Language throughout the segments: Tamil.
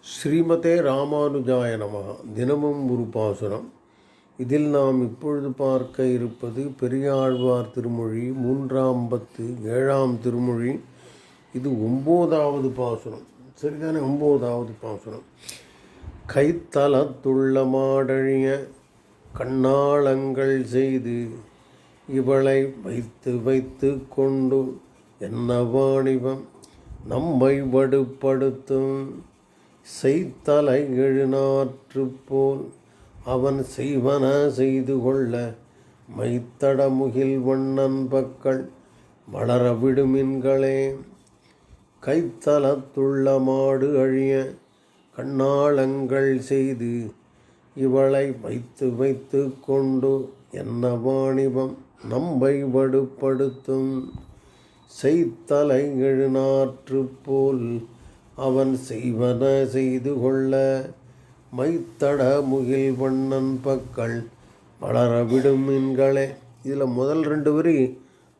ஸ்ரீமதே ராமானுஜாய நமः. தினமும் ஒரு பாசுரம். இதில் நாம் இப்பொழுது பார்க்க இருப்பது பெரியாழ்வார் திருமொழி மூன்றாம் பத்து ஏழாம் திருமொழி. இது ஒம்போதாவது பாசுரம். சரிதானே? ஒம்போதாவது பாசுரம். கைத்தலத்துள்ள மாடழிய கண்ணாளங்கள் செய்து இவளை வைத்து வைத்து கொண்டு என்ன வாணிபம் நம்மை வடுப்படுத்தும். செய்தலை எழுநாற்று போல் அவன் செய்வன செய்து கொள்ள மைத்தடமுகில் வண்ணன் பக்கள் வளர விடுமின்களே கைத்தலத்துள்ள மாடு அழிய கண்ணாளங்கள் செய்து இவளை வைத்து வைத்து கொண்டு என்ன வாணிபம் நம்பை வடுப்படுத்தும். செய்தலை எழுநாற்று போல் அவன் செய்வன செய்து கொள்ள மைத்தட முகில் வண்ணன் பக்கள் வளர விடும் மீன்களே இதில் முதல் ரெண்டு வரி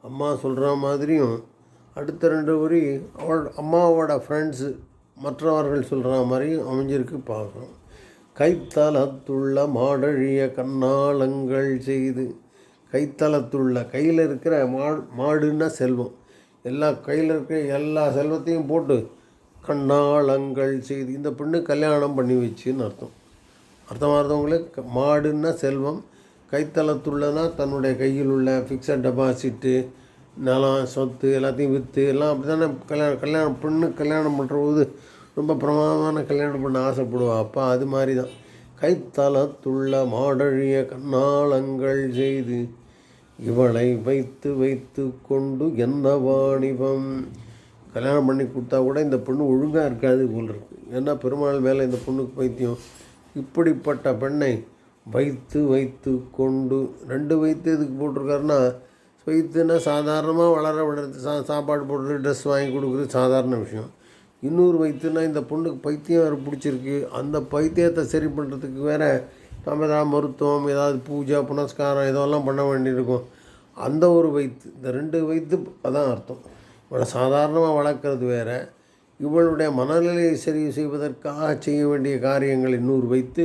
அம்மா சொல்கிற மாதிரியும் அடுத்த ரெண்டு வரி அவள் அம்மாவோட ஃப்ரெண்ட்ஸு மற்றவர்கள் சொல்கிற மாதிரியும் அமைஞ்சிருக்கு பார்க்கணும் கைத்தலத்துள்ள மாடழிய கண்ணாளங்கள் செய்து கைத்தலத்துள்ள கையில் இருக்கிற மா மாடுன்னா செல்வம். எல்லா கையில் இருக்கிற எல்லா செல்வத்தையும் போட்டு கண்ணாளங்கள் செய்து இந்த பெண்ணு கல்யாணம் பண்ணி வச்சுன்னு அர்த்தம். அர்த்தமாகிறவங்களுக்கு மாடுன்னா செல்வம் கைத்தளத்துள்ளனா தன்னுடைய கையில் உள்ள ஃபிக்ஸட் டெபாசிட்டு நிலம் சொத்து எல்லாத்தையும் விற்று எல்லாம் அப்படி தானே கல்யாணம் கல்யாணம் பெண்ணு கல்யாணம் பண்ணுறபோது ரொம்ப பிரமாதமான கல்யாணம் பண்ண ஆசைப்படுவா. அப்போ அது மாதிரி தான் கைத்தளத்துள்ள மாடழிய கண்ணாளங்கள் செய்து இவளை வைத்து வைத்து கொண்டு என்ன வாணிபம்? கல்யாணம் பண்ணி கொடுத்தா கூட இந்த பொண்ணு ஒழுங்காக இருக்காது போல் இருக்கு. ஏன்னா பெருமாள் மேலே இந்த பொண்ணுக்கு பைத்தியம். இப்படிப்பட்ட பெண்ணை வைத்து வைத்து கொண்டு ரெண்டு வைத்து எதுக்கு போட்டிருக்காருன்னா வைத்துன்னா சாதாரணமாக வளர விடுறது சா சாப்பாடு போடுறது ட்ரெஸ் வாங்கி கொடுக்குறது சாதாரண விஷயம். இன்னொரு வைத்துனா இந்த பொண்ணுக்கு பைத்தியம் வேறு பிடிச்சிருக்கு. அந்த பைத்தியத்தை சரி பண்ணுறதுக்கு வேறு நம்ம ஏதாவது மருத்துவம் ஏதாவது பூஜை புனஸ்காரம் இதெல்லாம் பண்ண வேண்டியிருக்கும். அந்த ஒரு வைத்து இந்த ரெண்டு வைத்து அதான் அர்த்தம். இவளை சாதாரணமாக வளர்க்குறது வேறு. இவளுடைய மனநிலையை சரி செய்வதற்காக செய்ய வேண்டிய காரியங்களை இன்னொரு வைத்து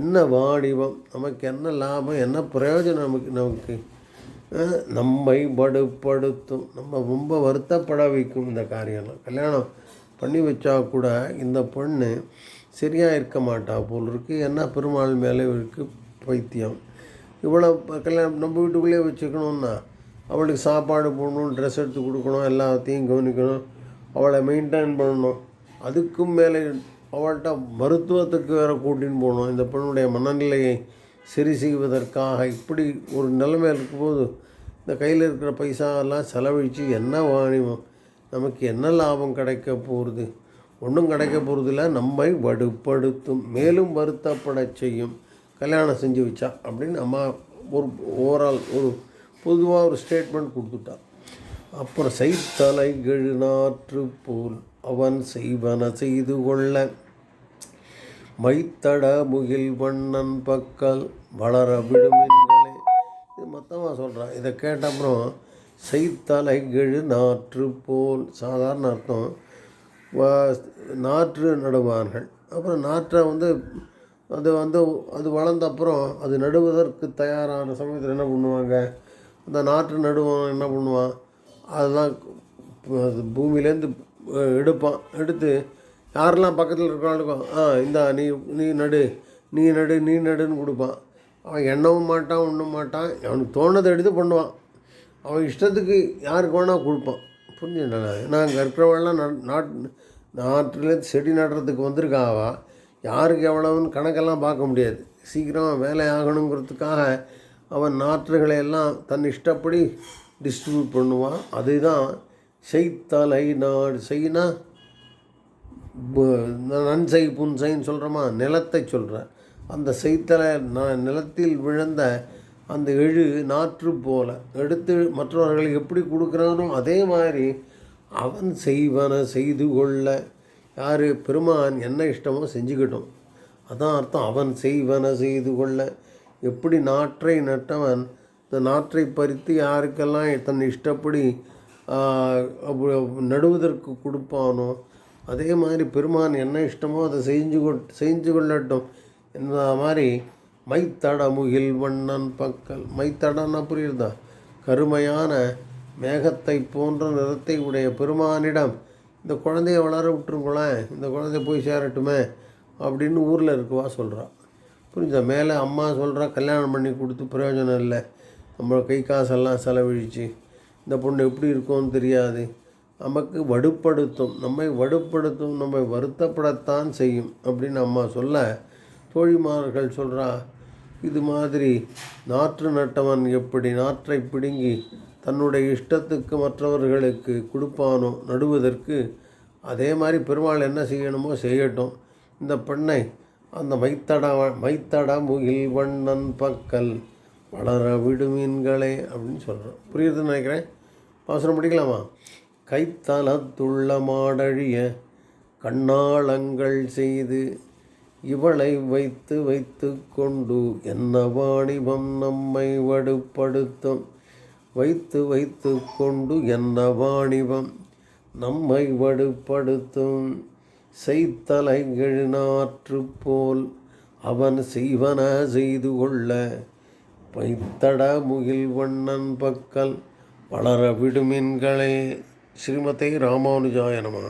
என்ன வாடிவம்? நமக்கு என்ன லாபம்? என்ன பிரயோஜனம் நமக்கு நமக்கு? நம்மை படுப்படுத்தும் நம்ம ரொம்ப வருத்தப்பட வைக்கும் இந்த காரியம்லாம். கல்யாணம் பண்ணி வச்சா கூட இந்த பொண்ணு சரியாக இருக்க மாட்டா போல் இருக்குது என்ன பெருமாள் மேலே இருக்குது பைத்தியம். இவ்வளோ கல்யாணம் நம்ம வீட்டுக்குள்ளேயே வச்சுக்கணுன்னா அவளுக்கு சாப்பாடு போடணும் ட்ரெஸ் எடுத்து கொடுக்கணும் எல்லாத்தையும் கவனிக்கணும். அவளை மெயின்டைன் பண்ணணும். அதுக்கும் மேலே அவள்கிட்ட மருத்துவத்துக்கு வேறு கூட்டின்னு போகணும். இந்த பெண்ணுடைய மனநிலையை சரி செய்வதற்காக இப்படி ஒரு நிலைமை இருக்கும்போது இந்த கையில் இருக்கிற பைசா எல்லாம் செலவழித்து என்ன வாணிவோம் நமக்கு என்ன லாபம் கிடைக்க போகிறது ஒன்றும் கிடைக்க போகிறதில்ல நம்மை வடுப்படுத்தும். மேலும் வருத்தப்படச் செய்யும். கல்யாணம் செஞ்சு வச்சா அப்படின்னு அம்மா ஒரு ஓவரால் ஒரு பொதுவாக ஒரு ஸ்டேட்மெண்ட் கொடுத்துட்டான். அப்புறம் செய்தலை எழுநாற்று போல் அவன் செய்வன செய்து கொள்ள. மைத்தட முகில் வண்ணன் பக்கல் வளர விடுமின்களே இது மொத்தமாக சொல்கிறான் இதை கேட்ட அப்புறம் செய்தலை எழு நாற்று போல் சாதாரண அர்த்தம். வ- நாற்று நடுவார்கள். அப்புறம் நாற்றை வந்து அது வந்து அது வளர்ந்த அப்புறம் அது நடுவதற்கு தயாரான சமயத்தில் என்ன பண்ணுவாங்க? அந்த நாற்று நடுவான் என்ன பண்ணுவான்? அதெல்லாம் பூமியிலேருந்து எடுப்பான். எடுத்து யாரெல்லாம் பக்கத்தில் இருக்கிறாளுக்கும் ஆ இந்தா நீ நீ நடு நீ நடு நீ நடுன்னு கொடுப்பான். அவன் எண்ணவும் மாட்டான் ஒன்றும் மாட்டான். அவனுக்கு தோணதை எடுத்து பண்ணுவான். அவன் இஷ்டத்துக்கு யாருக்கு வேணால் கொடுப்பான். புரிஞ்சுட்டா நான் அங்கே நாட் நாட்டிலேருந்து செடி நடுறதுக்கு வந்திருக்காவா யாருக்கு எவ்வளவுன்னு கணக்கெல்லாம் பார்க்க முடியாது. சீக்கிரம் வேலை ஆகணுங்கிறதுக்காக அவன் நாற்றுகளை எல்லாம் தன் இஷ்டப்படி டிஸ்ட்ரிபியூட் பண்ணுவான். அதுதான் செய்தலை நாடு செய்னா நன்சை புன்சைன்னு சொல்கிறோமா நிலத்தை சொல்கிற அந்த செய்தலை ந- நிலத்தில் விழுந்த அந்த எழு நாற்று போல எடுத்து மற்றவர்களுக்கு எப்படி கொடுக்குறானோ அதே மாதிரி அவன் செய்வன செய்து கொள்ள. யார்? பெருமான் என்ன இஷ்டமோ செஞ்சுக்கிட்டோம். அதான் அர்த்தம். அவன் செய்வன செய்து கொள்ள. எப்படி நாற்றை நட்டவன் இந்த நாற்றை பறித்து யாருக்கெல்லாம் தன் இஷ்டப்படி நடுவதற்கு கொடுப்பானோ அதே மாதிரி பெருமான் என்ன இஷ்டமோ அதை செஞ்சு கொ செஞ்சு கொள்ளட்டும் இந்த மாதிரி மைத்தட முகில் வண்ணன் பக்கல். மைத்தடன்னா புரியுதா கருமையான மேகத்தை போன்ற நிறத்தை உடைய பெருமானிடம் இந்த குழந்தைய வளர விட்டுருங்களேன் இந்த குழந்தை போய் சேரட்டுமே அப்படின்னு ஊரில் இருக்குவா சொல்கிறான் புரியுதா மேலே அம்மா சொல்கிறா கல்யாணம் பண்ணி கொடுத்து பிரயோஜனம் இல்லை. நம்ம கை காசெல்லாம் செலவழித்து இந்த பொண்ணு எப்படி இருக்கும்னு தெரியாது. நமக்கு வடுப்படுத்தும் நம்மை வடுப்படுத்தும் நம்மை வருத்தப்படத்தான் செய்யும் அப்படின்னு அம்மா சொல்ல தோழிமார்கள் சொல்கிறா இது மாதிரி நாற்று நட்டவன் எப்படி நாற்றை பிடுங்கி தன்னுடைய இஷ்டத்துக்கு மற்றவர்களுக்கு கொடுப்பானோ நடுவதற்கு அதே மாதிரி பெருமாள் என்ன செய்யணுமோ செய்யட்டும். இந்த பெண்ணை அந்த மைத்தட மைத்தட முகில் வண்ணன் பக்கல் வளர விடுமீன்களே அப்படின்னு சொல்கிறோம் புரியுதுன்னு நினைக்கிறேன். அவசரம் படிக்கலாமா? கைத்தலத்துள்ள மாடழிய கண்ணாளங்கள் செய்து இவளை வைத்து வைத்து கொண்டு என்ன வாணிபம் நம்மை வடுப்படுத்தும்? வைத்து வைத்து கொண்டு என்ன வாணிபம் நம்மை வடுப்படுத்தும்? செய்தலைகள் நாற்று போல் அவன் செய்வன செய்து கொள்ள பைத்தட முகில் வண்ணன் பக்கல் வளர விடுமின்களே ஸ்ரீமத்தை ராமானுஜாயனமா